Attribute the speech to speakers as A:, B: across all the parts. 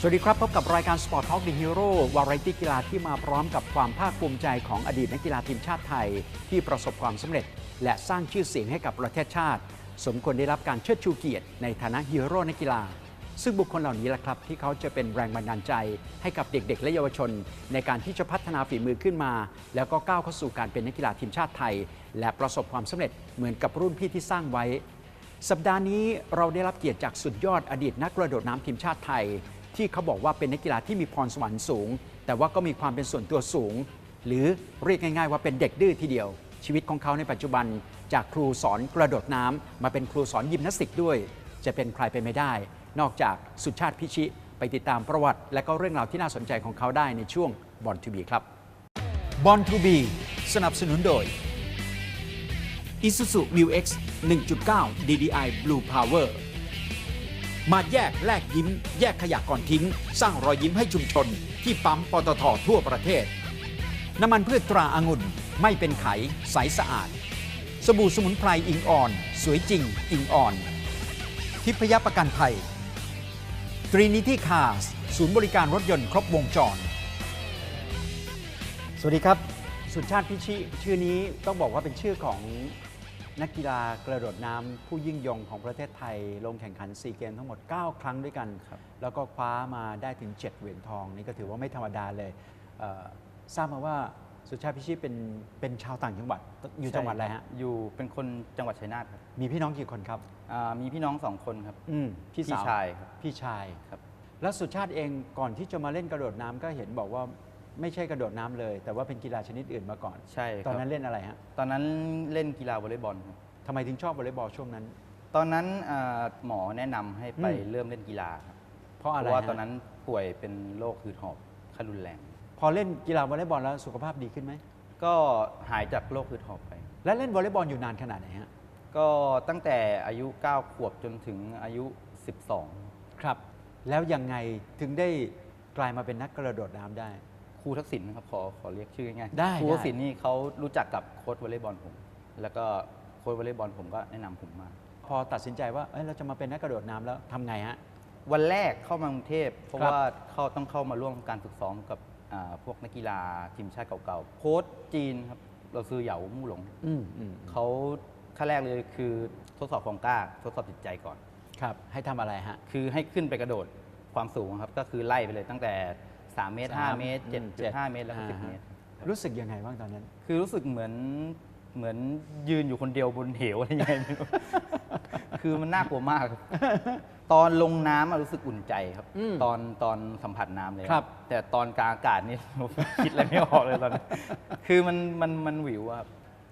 A: สวัสดีครับ พบกับรายการ Sport Talk The Hero วาไรตี้กีฬาที่มาพร้อมกับความภาคภูมิใจของอดีตนักกีฬาทีมชาติไทย ที่ประสบความสำเร็จ และสร้างชื่อเสียงให้กับประเทศชาติ สมควรได้รับการเชิดชูเกียรติในฐานะฮีโร่นักกีฬา ซึ่งบุคคลเหล่านี้แหละครับที่เขาจะเป็นแรงบันดาลใจ ให้กับเด็กๆ และเยาวชน ในการที่จะพัฒนาฝีมือขึ้นมา แล้วก็ก้าวเข้าสู่การเป็นนักกีฬาทีมชาติไทย และประสบความสำเร็จเหมือนกับรุ่นพี่ที่สร้างไว้ สัปดาห์นี้เราได้รับเกียรติจากสุดยอดอดีตนักกระโดดน้ำทีมชาติไทย ที่เขาบอกว่าเป็นนักกีฬาที่มีพรสวรรค์สูง แต่ว่าก็มีความเป็นส่วนตัวสูง หรือเรียกง่าย ๆ ว่าเป็นเด็กดื้อทีเดียว ชีวิตของเขาในปัจจุบัน จากครูสอนกระโดดน้ำมาเป็นครูสอนยิมนาสติกด้วย จะเป็นใครไปไม่ได้ นอกจากสุชาติพิชิไปติดตามประวัติ และก็เรื่องราวที่น่าสนใจของเขาได้ในช่วงบอลทูบีครับบอลทูบีสนับสนุนโดย Isuzu Mu X 1.9 DDI Blue Power มาแยกแลกยิ้ม แยกขยะก่อนทิ้ง สร้างรอยยิ้มให้ชุมชน ที่ปั๊มปตททั่วประเทศ น้ำมันพืชตราอางุ่นไม่เป็นไขใสสะอาด สบู่สมุนไพรอิงอ่อน สวยจริง อิงอ่อน ทิพยประกันภัย Trinity Cars ศูนย์บริการรถยนต์ครบวงจร สวัสดีครับ สุชาติพิชิ ชื่อนี้ต้องบอกว่าเป็นชื่อของ นักกีฬากระโดดน้ำผู้ยิ่งยงของประเทศไทย ลงแข่งขันซีเกมทั้งหมด 9 ครั้งด้วยกัน
B: ครับ
A: แล้วก็คว้ามาได้ถึง 7 เหรียญทอง นี่ก็ถือว่าไม่ธรรมดาเลยเอ่อทราบมาว่าสุชาติพิชิเป็นเป็นชาวต่างจังหวัดอยู่จังหวัดอะไรฮะ
B: อยู่เป็นคนจังหวัดชัยนาทครับ
A: มีพี่น้องกี่คนครับ
B: อ่ามีพี่น้องสองคนครับ
A: อืมพี่สาว
B: ชายครับ
A: พี่ชาย
B: ครับ
A: แล้วสุชาติเองก่อนที่จะมาเล่นกระโดดน้ำก็เห็นบอกว่า ไม่ใช่กระโดดน้ำเลย แต่ว่าเป็นกีฬาชนิดอื่นมาก่อน
B: ใช่ครับ
A: ตอนนั้นเล่นอะไรฮะ
B: ตอนนั้นเล่นกีฬาวอลเลย์บอลครับ
A: ทำไมถึงชอบวอลเลย์บอลช่วงนั้น
B: ตอนนั้นอ่าหมอแนะนำให้ไป
A: อืม
B: เริ่มเล่นกีฬาครับ
A: เพราะ
B: เพ
A: อะไร
B: ราะว่า
A: ฮะ
B: ตอนนั้นป่วยเป็นโรคหืดหอบขั้นรุนแรง
A: พอเล่นกีฬาวอลเลย์บอลแล้วสุขภาพดีขึ้นไหม
B: ก็หายจากโรคหืดหอบไป
A: และเล่นวอลเลย์บอลอยู่นานขนาดไหนฮะ
B: ก็ตั้งแต่อายุ 9 ขวบจนถึงอายุ 12
A: ครับ แล้วยังไงถึงได้กลายมาเป็นนักกระโดดน้ำได้
B: ครูทักษิณนะครับขอขอเรียกชื่อง่ายๆ
A: ได้
B: ครู
A: ได้
B: ทักษิณนี่เขารู้จักกับโค้ชวอลเลย์บอลผม แล้วก็โค้ชวอลเลย์บอลผมก็แนะนำผมมา
A: พอตัดสินใจว่าเอ้ยเราจะมาเป็นนักกระโดดน้ำแล้วทำไงฮะ
B: วันแรกเข้ามากรุงเทพ เพราะ
A: ครับ
B: ว่าเข้าต้องเข้ามาร่วมการฝึกซ้อมกับอ่าพวกนักกีฬาทีมชาติเก่าๆ โค้ชจีนครับเราซื้อเหยามู่หลง
A: อืมอืม
B: เขาขั้นแรกเลยคือทดสอบความกล้า ทดสอบจิตใจก่อน
A: ครับ ให้ทำอะไรฮะ
B: คือให้ขึ้นไปกระโดดความสูงครับ ก็คือไล่ไปเลยตั้งแต่ 3 เมตร
A: สาม
B: 5เมตร
A: อืม
B: 7.5 เมตร แล้วก็
A: อ่า
B: 10
A: ฮะ
B: เมตร
A: รู้สึกยังไงบ้างตอนนั้น
B: คือรู้สึกเหมือนเหมือนยืนอยู่คนเดียวบนเหวอะไรอย่างเงี้ยไม่รู้คือมันน่ากลัวมากครับตอนลงน้ำอะรู้สึกอุ่นใจครับ
A: อืม
B: ตอนตอนสัมผัสน้ำเลย
A: ครับ
B: แต่ตอนกลางอากาศนี่คิดอะไรไม่ออกเลยตอนนั้นคือมันมันมันหวิวอะครับ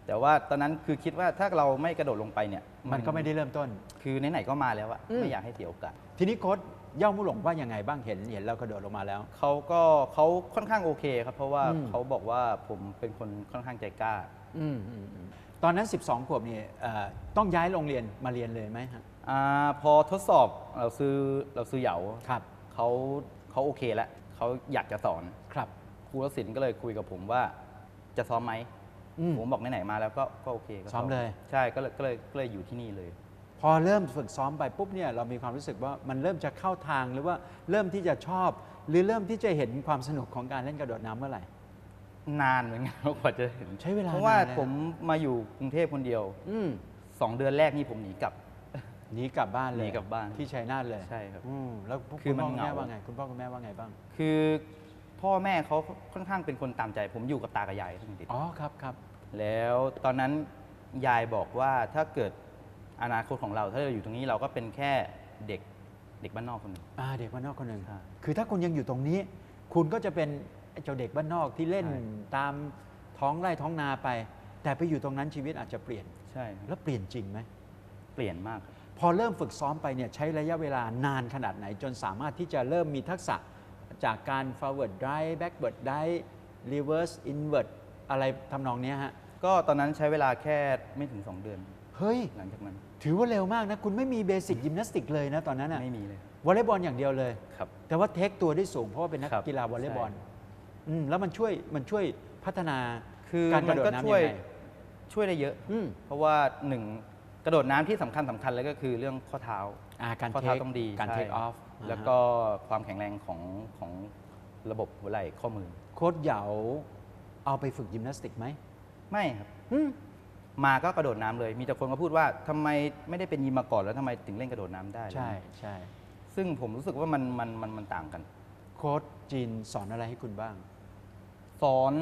B: แต่ว่าตอนนั้นคือคิดว่าถ้าเราไม่กระโดดลงไปเนี่ย
A: มันก็ไม่ได้เริ่มต้น
B: คือไหนๆก็มาแล้วอะ
A: อืม
B: ไม่อยากให้เสียโอกาส
A: ทีนี้โค้ช เย่ามุหลงว่ายังไงบ้างเห็นเห็นเรากระโดดลงมาแล้ว
B: เขาก็เขาค่อนข้างโอเคครับ เพราะว่า
A: อืม
B: เขาบอกว่าผมเป็นคนค่อนข้างใจกล้า
A: อืมอืมอืมตอนนั้น 12 ขวบนี่เอ่อต้องย้ายโรงเรียนมาเรียนเลยไหมฮะ
B: อาพอทดสอบเราซื้อเราซื้อเหยา
A: ครับ
B: เขาเขาโอเคแล้วเขาอยากจะสอน
A: ครับ
B: ครูวศิลป์ก็เลยคุยกับผมว่าจะซ้อมไหม
A: อืม
B: ผมบอกไหนๆมาแล้วก็ก็โอเคก็
A: ซ้อมเลย
B: ใช่ก็เลยก็เลยก็เลยอยู่ที่นี่เลย
A: พอเริ่มฝึกซ้อมไปปุ๊บเนี่ยเรามีความรู้สึกว่ามันเริ่มจะเข้าทางหรือว่าเริ่มที่จะชอบ หรือเริ่มที่จะเห็นความสนุกของการเล่นกระโดดน้ำเมื่อไหร่
B: นานเหมือนกันกว่าจะเห็น
A: ใช้เวลา
B: เพราะว่าน
A: นเลย
B: ผมมาอยู่กรุงเทพคนเดียว
A: อืม
B: สองเดือนแรกนี่ผมหนีกลับ
A: หนีกลับบ้านเลย
B: หนีกลับบ้าน
A: ที่ชัยนาทเลย
B: ใช่ครับ
A: อืมแล้ว
B: คื
A: คุณ
B: อมั
A: พ่อนคุณแม่
B: เหงา
A: ว่าไงคุณพ่อคุณแม่ว่าไงบ้าง
B: คือพ่อแม่เขาค่อนข้างเป็นคนตามใจ ผมอยู่กับตากับยายตั้งแต่เด็ก
A: อ๋อครับครับ
B: แล้วตอนนั้นยายบอกว่าถ้าเกิด อนาคตของเรา ถ้าเราอยู่ตรงนี้เราก็เป็นแค่เด็กเด็กบ้านนอกคนหนึ่ง
A: อ่าเด็กบ้านนอกคนหนึ่ง
B: ครับ
A: คือถ้าคุณยังอยู่ตรงนี้ คุณก็จะเป็นไอ้เจ้าเด็กบ้านนอกที่เล่น
B: ใช่
A: ตามท้องไร่ท้องนาไป แต่ไปอยู่ตรงนั้นชีวิตอาจจะเปลี่ยน
B: ใช่ครับ
A: แล้วเปลี่ยนจริงไหม
B: เปลี่ยนมากครับ
A: พอเริ่มฝึกซ้อมไปเนี่ยใช้ระยะเวลานานขนาดไหน จนสามารถที่จะเริ่มมีทักษะจากการ forward drive backward drive reverse invert อะไรทำนองเนี้ยฮะ
B: ก็ตอนนั้นใช้เวลาแค่ไม่ถึง 2 เดือน
A: เฮ้ย
B: หลังจากนั้น
A: ถือว่าเร็วมากนะ คุณไม่มีเบสิกยิมนาสติกเลยนะตอนนั้นอะ
B: ไม่มีเลยครับ
A: วอลเลย์บอลอย่างเดียวเลย
B: ครับ
A: แต่ว่าเทคตัวได้สูงเพราะว่าเป็นนัก
B: ครับ
A: กีฬาวอลเลย์บอล
B: ใช่
A: อืมแล้วมันช่วยมันช่วยพัฒนา
B: คือ
A: การก
B: มั
A: ระ
B: น
A: โดด
B: ก็
A: น้ำ
B: ช่วย
A: ยังไง
B: ช่วยได้เยอะ
A: อืม
B: เพราะว่าหนึ่งกระโดดน้ำที่สำคัญสำคัญเลยก็คือเรื่องข้อเท้า
A: อ่าการ
B: ข้อ
A: เท
B: เท้า
A: ค
B: ต้องดี
A: การ
B: ใช่
A: เทคออฟ
B: แล้วก็ความแข็งแรงของของระบบหัวไหล่ข้อมือ
A: โค้ดเหยาเอาไปฝึกยิมนาสติกไหม
B: ไม่ครับ
A: อืม
B: มาก็กระโดดน้ำเลย มีแต่คนก็พูดว่าทำไมไม่ได้เป็นยิมมาก่อนแล้วทำไมถึงเล่นกระโดดน้ำได้
A: ใช่ใช่
B: ซึ่งผมรู้สึกว่ามันมันมันมันต่างกัน
A: โค้ดจีนสอนอะไรให้คุณบ้าง
B: สอน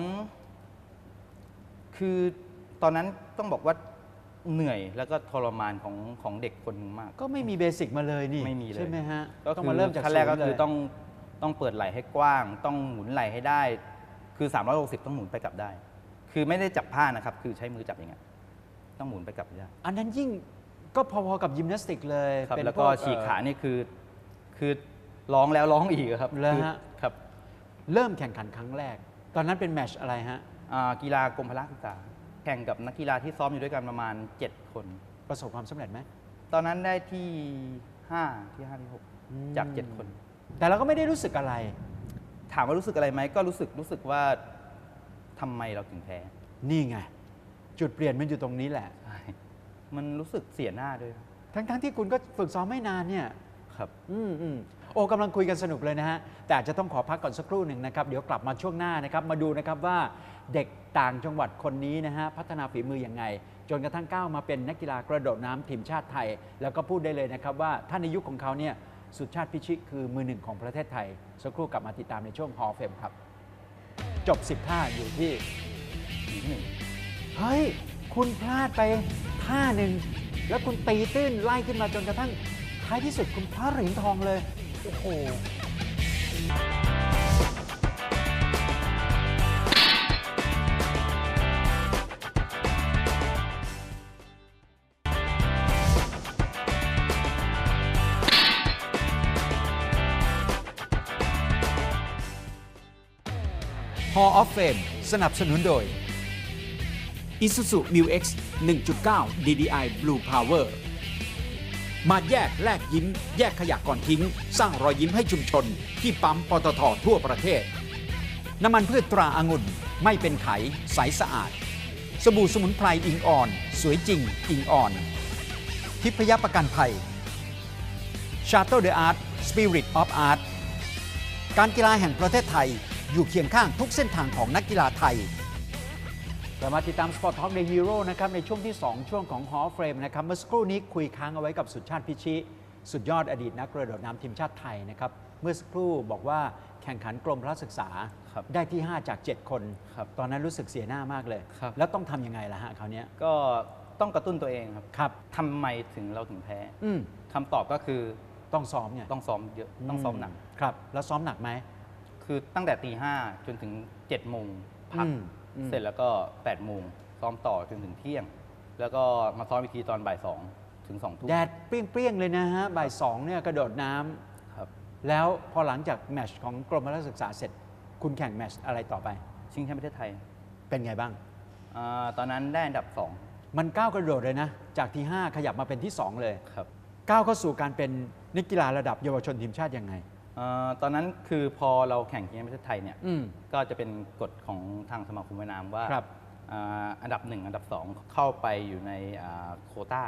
B: คือตอนนั้นต้องบอกว่าเหนื่อยแล้วก็ทรมานของของเด็กคนหนึ่งมาก
A: ก็ไม่มีเบสิกมาเลยนี่
B: ไม่มีเลย
A: ใช่ไหมฮะ
B: ก็
A: ต้อง
B: คือ
A: มาเริ่มจาก
B: ขั้นแรกก็
A: ศูนย์
B: คือ
A: เลย
B: ต้องต้องเปิดไหล่ให้กว้าง ต้องหมุนไหล่ให้ได้ คือ 360 ต้องหมุนไปกลับได้ คือไม่ได้จับผ้านะครับ คือใช้มือจับอย่างเงี้ย ต้องหมุนไปกลับได้
A: อันนั้นยิ่งก็พอๆกับยิมนาสติกเลย
B: ครับ
A: เป็น
B: แล้วก็
A: พ
B: ฉีกขา
A: เอ่อ
B: นี่คือคือร้องแล้วร้องอีกอะครับ
A: เหรอฮะ
B: คือครับ
A: เริ่มแข่งขันครั้งแรก ตอนนั้นเป็นแมตชอะไรฮะ
B: อ่ากีฬากรมพละศึกษาแข่งกับนักกีฬาที่ซ้อมอยู่ด้วยกันประมาณ 7 คน
A: ประสบความสำเร็จไหม
B: ตอนนั้นได้ที่ 5 ที่5ที่
A: อืม
B: 6จาก 7 คน
A: แต่เราก็ไม่ได้รู้สึกอะไร
B: ถามว่ารู้สึกอะไรไหมก็รู้สึกรู้สึกว่าทำไมเราถึงแพ้
A: นี่ไง จุดเปลี่ยนมันอยู่ตรงนี้แหละ
B: ใช่มันรู้สึกเสียหน้าด้วยครับ
A: ทั้งๆที่คุณก็ฝึกซ้อมไม่นานเนี่ย
B: ครับ
A: อืมอืมโอ้กำลังคุยกันสนุกเลยนะฮะ แต่อาจจะต้องขอพักก่อนสักครู่หนึ่งนะครับ เดี๋ยวกลับมาช่วงหน้านะครับ มาดูนะครับว่าเด็กต่างจังหวัดคนนี้นะฮะ พัฒนาฝีมืออย่างไง จนกระทั่งก้าวมาเป็นนักกีฬากระโดดน้ำทีมชาติไทย แล้วก็พูดได้เลยนะครับว่าถ้าในยุคของเขาเนี่ย สุดชาติพิชิตคือมือหนึ่งของประเทศไทย สักครู่กลับมาติดตามในช่วงฮอเฟมครับ จบ10ท่าอยู่ที่
B: อยู่ที่หนึ่ง
A: เฮ้ย คุณพลาดไปท่าหนึ่ง แล้วคุณตีตื้นไล่ขึ้นมาจนกระทั่งท้ายที่สุดคุณคว้าเหรียญทองเลย โอ้โห Hall of Fame สนับสนุนโดย Isuzu Mu X 1.9 DDI Blue Power มาแยกแลกยิ้ม แยกขยะก่อนทิ้ง สร้างรอยยิ้มให้ชุมชน ที่ปั๊มปตททั่วประเทศ น้ำมันพืชตราอางุ่นไม่เป็นไข ใสสะอาด สบู่สมุนไพรอิงอ่อน สวยจริง อิงอ่อน ทิพยประกันภัย Shuttle the Art Spirit of Art การกีฬาแห่งประเทศไทยอยู่เคียงข้างทุกเส้นทางของนักกีฬาไทย เรามาติดตาม Sport Talk The Hero นะครับในช่วงที่ 2 ช่วงของ Hall of Fame นะครับเมื่อสักครู่นี้คุยค้างเอาไว้กับสุดชาติพิชิสุดยอดอดีตนักกระโดดน้ำทีมชาติไทยนะครับเมื่อสักครู่บอกว่าแข่งขันกรมพระศึกษา
B: ครับ
A: ได้ที่ 5 จาก 7 คน
B: ครับ
A: ตอนนั้นรู้สึกเสียหน้ามากเลย
B: ครับ
A: แล้วต้องทำยังไงล่ะฮะคราวเนี้ย
B: ก็ต้องกระตุ้นตัวเองครับ
A: ครับ
B: ทำไมถึงเราถึงแพ้
A: อืม
B: คำตอบก็คือ
A: ต้องซ้อมเนี่ย
B: ต้องซ้อมเยอะต้องซ้อมหนัก
A: ครับ แล้วซ้อมหนักไหม
B: คือตั้งแต่ตีห้าจนถึง7จ็ดโมงพัก
A: อืม อืม
B: เสร็จแล้วก็8ปดโมงซ้อมต่อจนถึงเที่ยง แล้วก็มาซ้อมอีกทีตอนบ่ายสองถึงสองทุ่ม
A: แดดเปรี้ยงๆเลยนะฮะบ่ายสองเนี่ยกระโดดน้ำ
B: ครับ
A: แล้วพอหลังจากแมตชของกรมพระศึกษาเสร็จ คุณแข่งแมตชอะไรต่อไป
B: ชิงแชมป์ประเทศไทย
A: เป็นไงบ้าง
B: อาตอนนั้นได้อันดับสอง
A: มันก้าวกระโดดเลยนะ จากที่ 5 ขยับมาเป็นที่ 2 เลย
B: ครับ
A: ก้าวเข้าสู่การเป็นนักกีฬาระดับเยาวชนทีมชาติยังไง
B: อาตอนนั้นคือพอเราแข่งชิงแชมป์ประเทศไทยเนี่ย
A: อืม
B: ก็จะเป็นกฎของทางสมาคมว่ายน้ำว่า
A: ครับ
B: อ่าอันดับหนึ่งอันดับสองเข้าไปอยู่ในอ่าโควต้า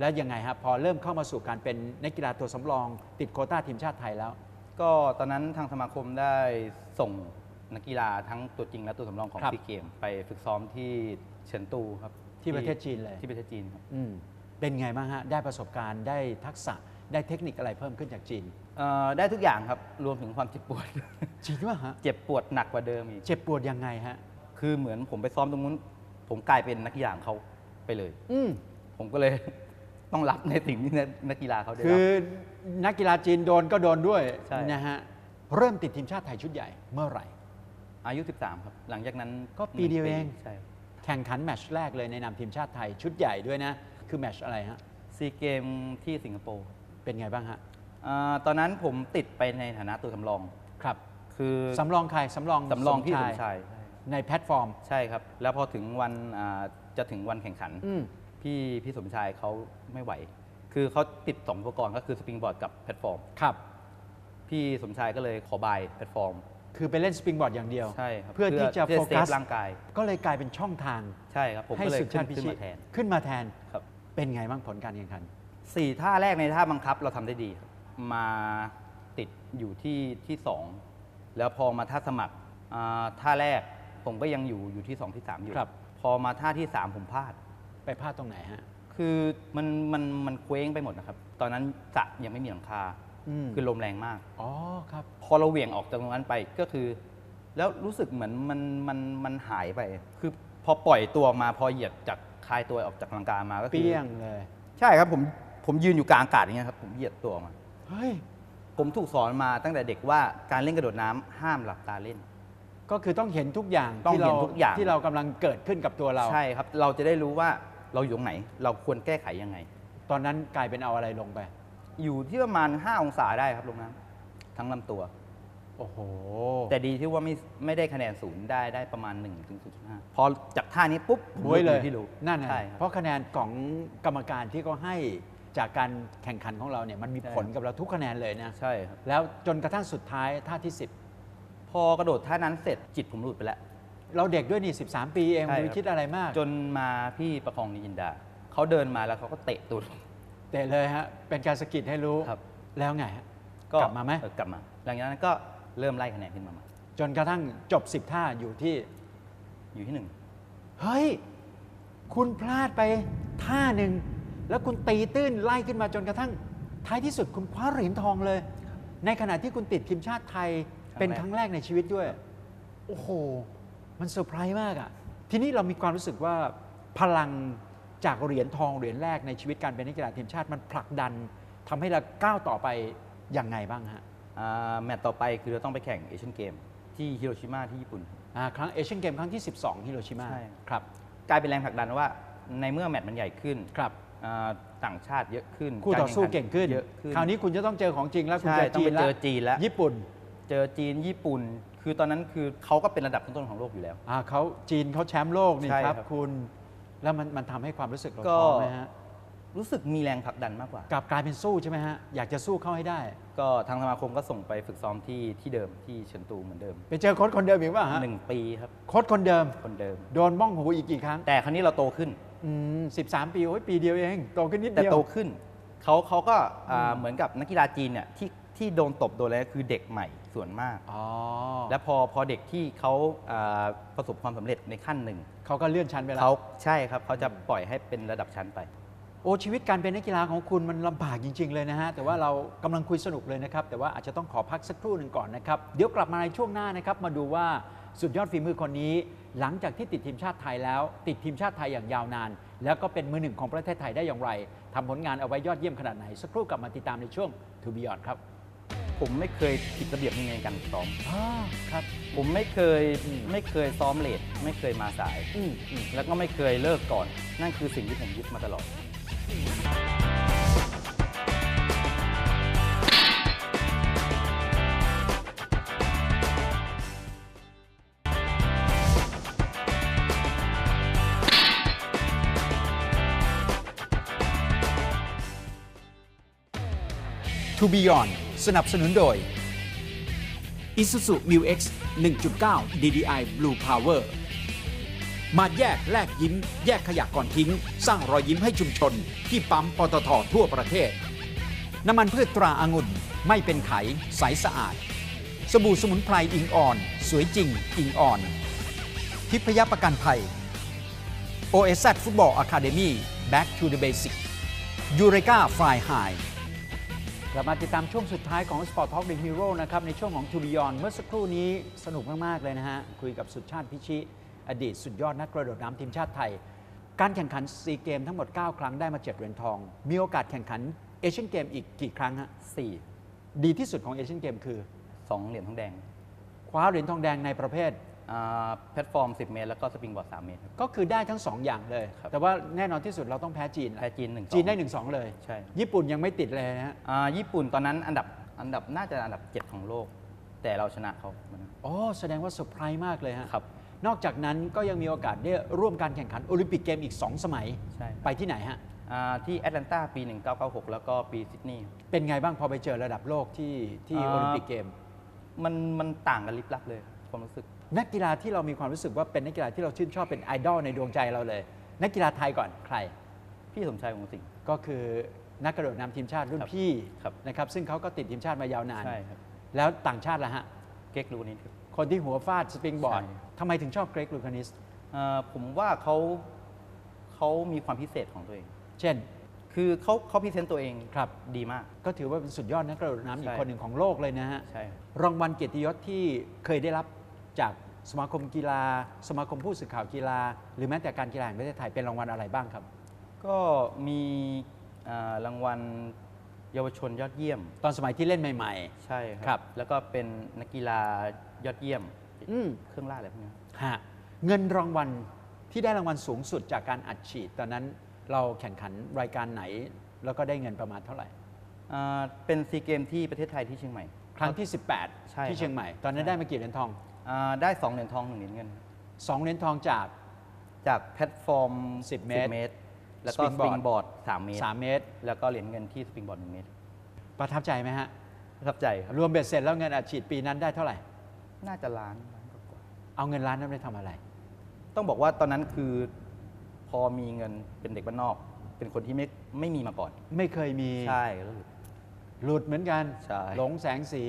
A: แล้วยังไงฮะพอเริ่มเข้ามาสู่การเป็นนักกีฬาตัวสำรอง ติดโควต้าทีมชาติไทยแล้ว
B: ก็ตอนนั้นทางสมาคมได้ส่งนักกีฬาทั้งตัวจริงและตัวสำรองของ
A: ครับ
B: ซีเกม ไปฝึกซ้อมที่เฉินตูครับ
A: ที่ประเทศจีนเลย
B: ที่ประเทศจีนครับ
A: อืมเป็นไงบ้างฮะ ได้ประสบการณ์ได้ทักษะได้เทคนิคอะไรเพิ่มขึ้นจากจีน
B: เอ่อได้ทุกอย่างครับรวมถึงความเจ็บปวด
A: จริงป่ะฮะ
B: เจ็บปวดหนักกว่าเดิมอีก
A: เจ็บปวดยังไงฮะ
B: คือเหมือนผมไปซ้อมตรงนู้น ผมกลายเป็นนักกีฬาของเขาไปเลย
A: อืม
B: ผมก็เลย ต้องรับในสิ่งที่นักกีฬาเขาได้
A: คื
B: รับ
A: อนักกีฬาจีนโดนก็โดนด้วย
B: ใช่
A: นะฮะ เริ่มติดทีมชาติไทยชุดใหญ่เมื่อไหร่
B: อายุ 13 ครับ หลังจากนั้น
A: ก็ปีเดียวเอง
B: ใช่
A: แข่งขันแมตช์แรกเลยในนามทีมชาติไทยชุดใหญ่ด้วยนะ คือแมตช์อะไรฮะ
B: ซีเกมที่สิงคโปร์
A: เป็นไงบ้างฮะ
B: อ่าตอนนั้นผมติดไปในฐานะตัวสำรอง
A: ครับ
B: คือ
A: สำรองใครสำรอง
B: สำรองพี่สม
A: ย
B: ชาย
A: ในแพลตฟอร์ม
B: ใช่ครับ แล้วพอถึงวันอ่าจะถึงวันแข่งขัน
A: อืม
B: พี่พี่สมชายเขาไม่ไหว คือเขาติดสองอุปกรณ์ก็คือสปริงบอร์ดกับแพลตฟอร์ม
A: ครับ
B: พี่สมชายก็เลยขอบายแพลตฟอร์ม
A: คือไปเล่นสปริงบอร์ดอย่างเดียว
B: ใช่ครับ
A: เพื่อที่จะ
B: เพื่อ
A: โฟ
B: เซ
A: กั
B: ฟ
A: ส
B: ร่างกาย
A: ก็เลยกลายเป็นช่องทาง
B: ใช่ครับผม
A: ให้
B: ก็เลย
A: สุด
B: ขึ้
A: ชานติพิ
B: ขึ้น
A: ชิต
B: มาแทน
A: ขึ้นมาแทน
B: ครับ
A: เป็นไงบ้างผลการแข่งขัน
B: สี่ท่าแรกในท่าบังคับเราทำได้ดีครับ มาติดอยู่ที่ที่สองแล้วพอมาท่าสมัครอ่าท่าแรกผมก็ยังอยู่อยู่ที่สองที่สามอยู่
A: ครับ
B: พอมาท่าที่สามผมพลาด
A: ไปพลาดตรงไหนฮะ
B: คือมันมันมันเคว้งไปหมดนะครับ ตอนนั้นสระยังไม่มีหลังคา
A: อืม
B: คือลมแรงมาก
A: อ๋อครับ
B: พอเราเหวี่ยงออกจากตรงนั้นไปก็คือ แล้วรู้สึกเหมือนมันมันมันหายไป คือพอปล่อยตัวออกมาพอเหยียดจากคลายตัวออกจากลังกามาก็คือ
A: เปี้ยงเลย
B: ใช่ครับผมผมยืนอยู่กลางอากาศอย่างเงี้ยครับผมเหยียดตัวออกมา
A: เฮ้ย
B: ผมถูกสอนมาตั้งแต่เด็กว่าการเล่นกระโดดน้ำห้ามหลับตาเล่น
A: ก็คือต้องเห็นทุกอย่าง
B: ต้อง
A: ที่
B: เห็
A: เรา
B: นทุกอย่าง
A: ที่เรากำลังเกิดขึ้นกับตัวเรา
B: ใช่ครับ เราจะได้รู้ว่าเราอยู่ตรงไหน เราควรแก้ไขยังไง
A: ตอนนั้นกลายเป็นเอาอะไรลงไป
B: อยู่ที่ประมาณ 5 องศาได้ครับลงน้ำทั้งลำตัว
A: โอ้โห
B: แต่ดีที่ว่าไม่ไม่ได้คะแนนศูนย์ได้ได้ประมาณ1ถึง0.5พอจากท่านี้ปุ๊บผม
A: บวยเลย
B: ที่รู้
A: นั่นนะ
B: ใช่ครับ
A: เพราะคะแนนของกรรมการที่เขาให้ จากการแข่งขันของเราเนี่ยมันมี
B: ใช่
A: ผลกับเราทุกคะแนนเลยนะ
B: ใช่ครับ
A: แล้วจนกระทั่งสุดท้ายท่าที่
B: พอกระโดดท่านั้นเสร็จจิตผมหลุดไปแล้ว
A: 10 เราเด็กด้วยนี่ 13 ปีเอง
B: ใช่
A: ไม่
B: ครับ
A: คิดอะไรมาก
B: จนมาพี่ประคองนิจินดาเขาเดินมาแล้วเขาก็เตะตูดผม
A: เตะเลยฮะเป็นการสะกิดให้รู้
B: ครับ
A: แล้วไงฮะ
B: ก็
A: กลับมาไหม
B: เออกลับมา หลังจากนั้นก็เริ่มไล่คะแนนขึ้นมาใหม่
A: จนกระทั่งจบ 10 ท่าอยู่ที่
B: อยู่ที่หนึ่ง
A: เฮ้ย คุณพลาดไปท่าหนึ่ง แล้วคุณตีตื้นไล่ขึ้นมาจนกระทั่ง ท้ายที่สุดคุณคว้าเหรียญทองเลย ในขณะที่คุณติดทีมชาติไทยเป็นครั้งแรกในชีวิตด้วย โอ้โห มันเซอร์ไพรส์มากอะทีนี้เรามีความรู้สึกว่าพลังจากเหรียญทองเหรียญแรกในชีวิตการเป็นนักกีฬาทีมชาติมันผลักดันทำให้เราก้าวต่อไปยังไงบ้างฮะ
B: อ่าแมตต์ต่อไปคือเราต้องไปแข่งเอเชียนเกมที่ฮิโรชิมาที่ญี่ปุ่น
A: อ่าครั้งเอเชียนเกมครั้งที่ 12 ฮิโรชิมา
B: ใช่
A: ครับ
B: กลายเป็นแรงผลักดันว่าในเมื่อแมตต์มันใหญ่ขึ้น
A: ครับ
B: อ่า ต่างชาติเยอะขึ้น
A: คู่ต่อสู้า
B: ร
A: เก่งขึ้น
B: เยอะขึ้น
A: คราวนี้คุณจะต้องเจอของจริงแล้วคุณ
B: ใช่
A: เจอ
B: ต้อง
A: จี
B: ไป
A: นแล้ว
B: เจอจีนแล้ว
A: ญี่ปุ่น
B: เจอจีนญี่ปุ่น คือตอนนั้นคือเขาก็เป็นระดับต้นๆของโลกอยู่แล้ว
A: อ่าเขาจีนเขาแชมป์โลกนี่
B: ใช่
A: ครับ
B: ครับ
A: คุณแล้วมันมันทำให้ความรู้สึกเรา
B: ก็
A: ท้อไหมฮะ
B: รู้สึกมีแรงผลักดันมากกว่า
A: กลับกลายเป็นสู้ใช่ไหมฮะ อยากจะสู้เข้าให้ได้
B: ก็ทางสมาคมก็ส่งไปฝึกซ้อมที่ที่เดิมที่เฉินตูเหมือนเดิม
A: ไปเจอโค้ชคนเดิมอีกป่ะฮะ
B: หนึ่งปีครับ
A: โค้ชคนเดิม
B: คนเดิม
A: โดนบ้องหูอีกกี่ครั้ง
B: แต่ครั้นี้เราโตขึ้น
A: อืมสิบสามปีโอ้ยปีเดียวเองโตขึ้นนิด
B: แต่
A: เดียว
B: โตขึ้นเขาเขาก็อ่าเหมือนกับนักกีฬาจีนเนี่ยที่ที่โดนตบโดนอะไรคือเด็กใหม่ส่วนมาก
A: อ๋อ
B: และพอพอเด็กที่เขาอ่าประสบความสำเร็จในขั้นหนึ่ง
A: เขาก็เลื่อนชั้นไปแล้ว
B: เขาใช่ครับเขาจะปล่อยให้เป็นระดับชั้นไป
A: โอ้ชีวิตการเป็นนักกีฬาของคุณมันลำบากจริง ๆ เลยนะฮะ แต่ว่าเรากำลังคุยสนุกเลยนะครับ แต่ว่าอาจจะต้องขอพักสักครู่หนึ่งก่อนนะครับ เดี๋ยวกลับมาในช่วงหน้านะครับ มาดูว่าสุดยอดฝีมือคนนี้ หลังจากที่ติดทีมชาติไทยแล้ว ติดทีมชาติไทยอย่างยาวนาน แล้วก็เป็นมือหนึ่งของประเทศไทยได้อย่างไรทำผลงานเอาไว้ยอดเยี่ยมขนาดไหน สักครู่กลับมาติดตามในช่วง To Beyond ครับ
B: ผมไม่เคยผิดระเบียบในการซ้อม
A: อ่าครับ
B: ผมไม่เคย
A: อืม
B: ไม่เคยซ้อมเลทไม่เคยมาสาย
A: อืมอืม
B: แล้วก็ไม่เคยเลิกก่อน นั่นคือสิ่งที่ผมยึดมาตลอด
A: To Beyond สนับสนุนโดย Isuzu Mu X 1.9 DDI Blue Power มาแยกแลกยิ้ม แยกขยะก่อนทิ้ง สร้างรอยยิ้มให้ชุมชน ที่ปั๊มปตททั่วประเทศ น้ำมันพืชตราอางุ่นไม่เป็นไข ใสสะอาด สบู่สมุนไพรอิงอ่อน สวยจริง อิงอ่อน ทิพยประกันภัย OSZ Football Academy Back to the Basic ยูเรกาฟลายไฮ กลับมาติดตามช่วงสุดท้ายของ Sport Talk The Hero นะครับ ในช่วงของ To Beyond เมื่อสักครู่นี้สนุกมาก ๆ เลยนะฮะ คุยกับสุดชาติพิชิ อดีตสุดยอดนักกระโดดน้ำทีมชาติไทย การแข่งขันซีเกมทั้งหมด 9 ครั้งได้มา 7 เหรียญทอง มีโอกาสแข่งขันเอเชียนเกมอีกกี่ครั้งฮะ
B: 4
A: ดีที่สุดของเอเชียนเกมคือ
B: 2 เหรียญทองแดง
A: คว้าเหรียญทองแดงในประเภท
B: อ่า แพลตฟอร์ม 10 เมตร แล้วก็สปริงบอร์ด 3 เมตรครับ
A: ก็คือได้ทั้ง 2 อย่างเลย
B: ครับ
A: แต่ว่าแน่นอนที่สุดเราต้องแพ้จีน
B: แพ้จีน1
A: จีนได้ 1-2 เลย
B: ใช่
A: ญี่ปุ่นยังไม่ติดเลยนะฮะ
B: อ่าญี่ปุ่นตอนนั้นอันดับอันดับน่าจะอันดับ 7 ของโลก แต่เราชนะเขาวันนั้น
A: อ๋อแสดงว่าเซอร์ไพรส์มากเลยฮะ
B: ครับ
A: นอกจากนั้นก็ยังมีโอกาสได้ร่วมการแข่งขันโอลิมปิกเกมอีก 2 สมัย
B: ใช่
A: ไปที่ไหนฮะ
B: อ่าที่แอตแลนตาปี 1996 แล้วก็ปีซิดนีย์
A: เป็นไงบ้างพอไปเจอระดับโลกที่ที่
B: อ่า
A: โอลิมปิกเกม
B: มันมันต่างกันลิบลับเลยความรู้สึก
A: นักกีฬาที่เรามีความรู้สึกว่าเป็นนักกีฬาที่เราชื่นชอบเป็นไอดอลในดวงใจเราเลย นักกีฬาไทยก่อนใคร
B: พี่สมชายวงศ์สิงห์
A: ก็คือนักกระโดดน้ำทีมชาติรุ่น
B: ครับ
A: พี่
B: ครับ
A: นะครับซึ่งเขาก็ติดทีมชาติมายาวนาน
B: ใช่ครับ
A: แล้วต่างชาติล่ะฮะ
B: เก๊กลูนิสครับ
A: คนที่หัวฟาดสปริงบอร์ด
B: ใช่
A: ทำไมถึงชอบเกรกลูคานิส
B: เอ่อผมว่าเขาเขามีความพิเศษของตัวเอง
A: เช่น
B: คือเขาเขาพรีเซนต์ตัวเอง
A: ครับ
B: ดีมาก
A: ก็ถือว่าเป็นสุดยอดนักกระโดดน้ำอีก
B: ใช่
A: คนหนึ่งของโลกเลยนะฮะ
B: ใช่ครับ
A: รางวัลเกียรติยศที่เคยได้รับจาก สมาคมกีฬา สมาคมผู้สื่อข่าวกีฬา หรือแม้แต่การกีฬาแห่งประเทศไทยเป็นรางวัลอะไรบ้างครับ
B: ก็มีเอ่อรางวัลเยาวชนยอดเยี่ยม
A: ตอนสมัยที่เล่นใหม่
B: ใช่ค
A: ครั
B: รับแล้วก็เป็นนักกีฬายอดเยี่ยม
A: ๆ อืม
B: เครื่องล่าอะไรพวกนี้
A: ฮะเงินรางวัลที่ได้รางวัลสูงสุดจากการอัดฉีด ตอนนั้นเราแข่งขันรายการไหน แล้วก็ได้เงินประมาณเท่าไหร่
B: เอ่อเป็นซีเกมที่ประเทศไทยที่เชียงใหม่
A: ครั้งที่
B: ใช่
A: 18 ที่เชียงใหม่ ตอนนั้นได้มากี่เหรียญทอง
B: อ่าได้ 2 เหรียญทองหนึ่งเหรียญเงิน
A: 2เหรียญทองจาก
B: จากแพลตฟอร์ม
A: 10 เมตร
B: แล้วก็ส
A: Springboard
B: ปริงบอร์ด 3 เมตร
A: 3 เมตร
B: แล้วก็เหรียญเงินที่สปริงบอร์ด 1 เมตร
A: ประทับใจไหมฮะ
B: ประทับใจครับ
A: รวมเบ็ดเสร็จแล้วเงินอัดฉีดปีนั้นได้เท่าไหร่
B: น่าจะล้านล้านกว่า
A: เอาเงินล้านนั้นไปทำอะไร
B: ๆต้องบอกว่าตอนนั้นคือพอมีเงินเป็นเด็กบ้านนอก เป็นคนที่ไม่ไม่มีมาก่อน
A: ไม่เคยมี
B: ใช่แล้ว
A: หลุดเหมือนกัน
B: ใช่
A: หลงแสงสี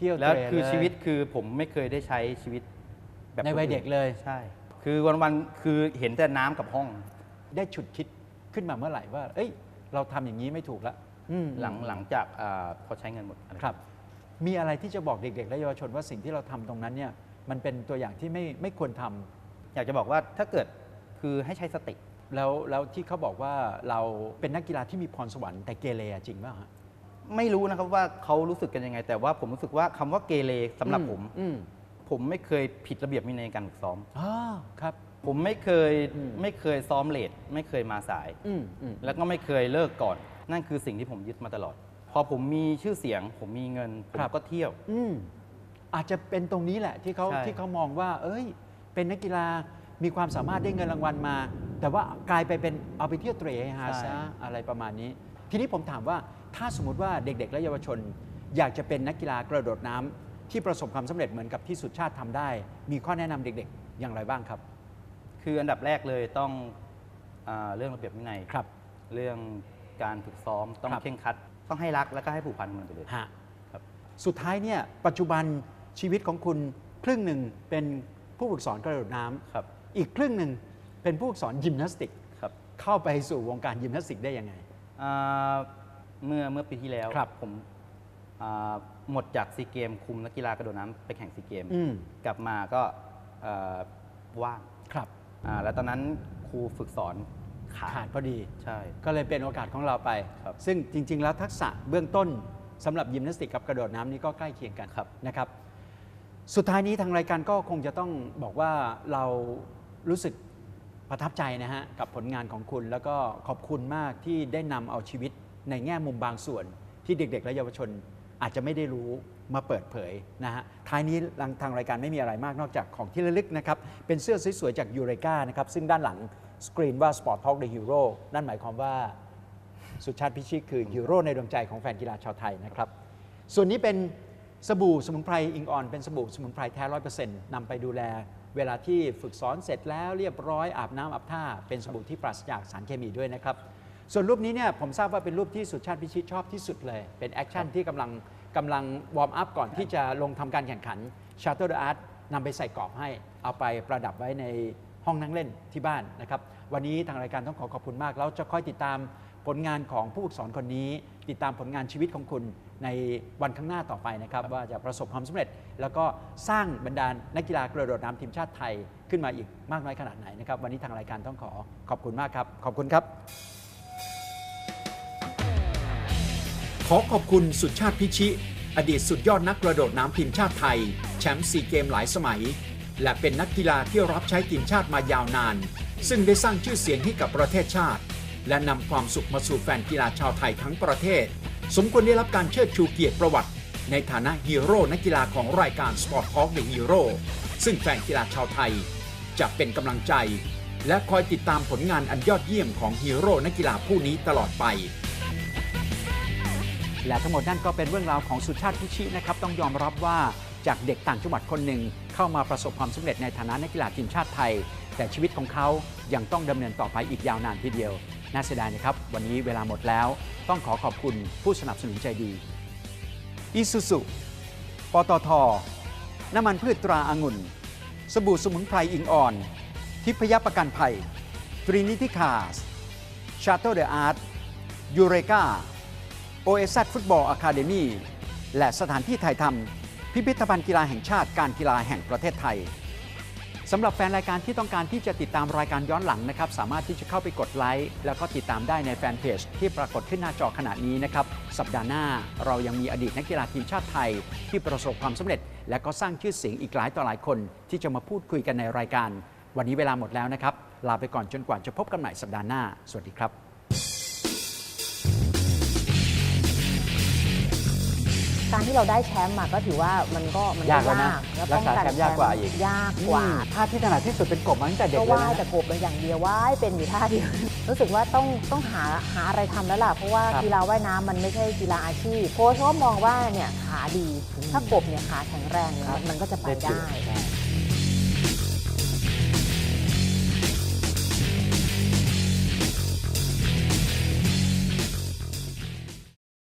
A: เที่ยว
B: แล้ว
A: เตร่
B: คือ
A: เลย
B: ชีวิตคือผมไม่เคยได้ใช้ชีวิตแบบ
A: ในวัย
B: คอื่
A: เด็กเลย
B: ใช่ คือวันๆคือเห็นแต่น้ำกับห้อง
A: ได้ฉุดคิดขึ้นมาเมื่อไหร่ว่า เอ้ย เราทำอย่างนี้ไม่ถูกละอืม
B: หลังหลังจากอาพอใช้เงินหมดอะไค
A: รับ มีอะไรที่จะบอกเด็ก ๆ และเยาวชนว่าสิ่งที่เราทำตรงนั้นเนี่ย มันเป็นตัวอย่างที่ไม่ไม่ควรทำ
B: อยากจะบอกว่าถ้าเกิดคือให้ใช้สติ
A: แล้วแล้วที่เขาบอกว่าเราเป็นนักกีฬาที่มีพรสวรรค์แต่เกเรอะจริงเปล่าฮะ
B: ไม่รู้นะครับว่าเขารู้สึกกันยังไง แต่ว่าผมรู้สึกว่าคำว่าเกเรสำหรับผม
A: อืม
B: ผมไม่เคยผิดระเบียบวินัยในการฝึกซ้อม
A: อ๋อครับ
B: ผมไม่เคย
A: อืม
B: ไม่เคยซ้อมเลทไม่เคยมาสาย
A: อืมอืม
B: แล้วก็ไม่เคยเลิกก่อน นั่นคือสิ่งที่ผมยึดมาตลอด พอผมมีชื่อเสียง ผมมีเงินผมก็เที่ยว
A: อืมอาจจะเป็นตรงนี้แหละที่เขา
B: ใช่
A: ที่เขามองว่า เอ้ย เป็นนักกีฬามีความสามารถได้เงินรางวัลมา แต่ว่ากลายไปเป็นเอาไปเที่ยวเตร่ฮาซะอะไรประมาณนี้ ทีนี้ผมถามว่า ถ้าสมมติว่าเด็ก ๆ และเยาวชน อยากจะเป็นนักกีฬากระโดดน้ำที่ประสบความสำเร็จเหมือนกับที่สุดชาติทำได้ มีข้อแนะนำเด็ก ๆ อย่างไรบ้างครับ
B: คืออันดับแรกเลยต้องอาเรื่องระเบียบวินัย
A: ครับ
B: เรื่องการฝึกซ้อมต้อง
A: ครับ
B: เคร่งครัด ต้องให้รักแล้วก็ให้ผูกพันมันไปเลย
A: ฮะ
B: ครับ
A: สุดท้ายเนี่ยปัจจุบันชีวิตของคุณครึ่งหนึ่งเป็นผู้ฝึกสอนกระโดดน้ำ
B: ครับ
A: อีกครึ่งหนึ่งเป็นผู้ฝึกสอนยิมนาสติก
B: ครับ
A: เข้าไปสู่วงการยิมนาสติกได้ยังไง
B: อ่า เมื่อเมื่อปีที่แล้ว
A: ครับ
B: ผมอ่าหมดจากซีเกมคุมนักกีฬากระโดดน้ำไปแข่งซีเกม
A: อืม
B: กลับมาก็เอ่อว่าง
A: ครับ
B: อ่าแล้วตอนนั้นครูฝึกสอนขา
A: ขา
B: ด
A: ดพอดี
B: ใช่
A: ก็เลยเป็นโอกาสของเราไป
B: ครับ
A: ซึ่งจริง ๆ แล้วทักษะเบื้องต้นสำหรับยิมนาสติกกับกระโดดน้ำนี้ก็ใกล้เคียงกัน
B: ครับ
A: นะครับ สุดท้ายนี้ทางรายการก็คงจะต้องบอกว่าเรารู้สึกประทับใจนะฮะกับผลงานของคุณ แล้วก็ขอบคุณมากที่ได้นำเอาชีวิต ในแง่มุมบางส่วนที่เด็ก ๆ และเยาวชนอาจจะไม่ได้รู้มาเปิดเผยนะฮะ ท้ายนี้ทางรายการไม่มีอะไรมากนอกจากของที่ระลึกนะครับ เป็นเสื้อสวยๆจากยูเรกานะครับ ซึ่งด้านหลังสกรีนว่า Sport Talk the Hero นั่นหมายความว่าสุชาติพิชิตคือฮีโร่ในดวงใจของแฟนกีฬาชาวไทยนะครับ ส่วนนี้เป็นสบู่สมุนไพรอิงออน เป็นสบู่สมุนไพรแท้ร้อยเปอร์เซ็นต์นำไปดูแล เวลาที่ฝึกสอนเสร็จแล้วเรียบร้อยอาบน้ำอาบท่า เป็นสบู่ที่ปราศจากสารเคมีด้วยนะครับ ส่วนรูปนี้เนี่ยผมทราบว่าเป็นรูปที่สุชาติพิชิตชอบที่สุดเลย เป็นแอคชั่นที่กำลังกำลังวอร์มอัพก่อนที่จะลงทำการแข่งขัน Shuttle the Art นำไปใส่กรอบให้ เอาไปประดับไว้ในห้องนั่งเล่นที่บ้านนะครับ วันนี้ทางรายการต้องขอขอบคุณมาก แล้วจะคอยติดตามผลงานของผู้ฝึกสอนคนนี้ ติดตามผลงานชีวิตของคุณในวันข้างหน้าต่อไปนะครับ ว่าจะประสบความสำเร็จ แล้วก็สร้างบรรดานักกีฬากระโดดน้ำทีมชาติไทยขึ้นมาอีกมากน้อยขนาดไหนนะครับ วันนี้ทางรายการต้องขอขอบคุณมากครับ ขอบคุณครับ ขอขอบคุณสุชาติพิชิ อดีตสุดยอดนักกระโดดน้ำทีมชาติไทย แชมป์ซีเกมหลายสมัย และเป็นนักกีฬาที่รับใช้ทีมชาติมายาวนาน ซึ่งได้สร้างชื่อเสียงให้กับประเทศชาติ และนำความสุขมาสู่แฟนกีฬาชาวไทยทั้งประเทศ สมควรได้รับการเชิดชูเกียรติประวัติ ในฐานะฮีโร่นักกีฬาของรายการ Sport Talk The Hero ซึ่งแฟนกีฬาชาวไทย จะเป็นกำลังใจ และคอยติดตามผลงานอันยอดเยี่ยมของฮีโร่นักกีฬาผู้นี้ตลอดไป และทั้งหมดนั่นก็เป็นเรื่องราวของสุชาติพิชินะครับต้องยอมรับว่าจากเด็กต่างจังหวัดคนหนึ่งเข้ามาประสบความสำเร็จในฐานะนักกีฬาทีมชาติไทย แต่ชีวิตของเขายังต้องดำเนินต่อไปอีกยาวนานทีเดียว น่าเสียดายนะครับ วันนี้เวลาหมดแล้ว ต้องขอขอบคุณผู้สนับสนุนใจดีอีซูซุปตท น้ำมันพืชตราอางุ่น สบู่สมุนไพรอิงอ่อน ทิพยประกันภัยทรีนิติคาส ชาโตเดอะอาร์ตยูเรกา โอเอซฟุตบอลอะคาเดมีและสถานที่ถ่ายทำพิพิธภัณฑ์กีฬาแห่งชาติการกีฬาแห่งประเทศไทยสำหรับแฟนรายการที่ต้องการที่จะติดตามรายการย้อนหลังนะครับ สามารถที่จะเข้าไปกดไลค์แล้วก็ติดตามได้ในแฟนเพจที่ปรากฏขึ้นหน้าจอขณะนี้นะครับ สัปดาห์หน้าเรายังมีอดีตนักกีฬาทีมชาติไทย ที่ประสบความสำเร็จ และก็สร้างชื่อเสียงอีกหลายต่อหลายคน ที่จะมาพูดคุยกันในรายการ วันนี้เวลาหมดแล้วนะครับลาไปก่อนจนกว่าจะพบกันใหม่สัปดาห์หน้า สวัสดีครับ
C: การที่เราได้แชมป์มาก็ถือว่ามันก็มัน
A: ยากแล้วนะ
C: แล้ว
A: รั
C: ป้
A: ก
C: อง
A: ษา
C: กัน
A: แชมป์ยากกว่าอีก
C: ยากกว่า
A: ท่าที่ถนัดที่สุดเป็นกบมาตั้งแต่เด็ก
C: ก็
A: เลย
C: ว่าย
A: นะ
C: แต่กบมาอย่างเดียวว่ายเป็นอยู่ท่าเดียวรู้สึกว่าต้องต้องหาหาอะไรทำแล้วล่ะเพราะว่า
A: ครับ
C: กีฬาว่ายน้ำมันไม่ใช่กีฬาอาชีพโค้ชก็มองว่าเนี่ยขาดีถ้ากบเนี่ยขาแข็งแรงเนี่ยมันก็จะไป
A: ได้เปรีย
C: ได้
A: บได้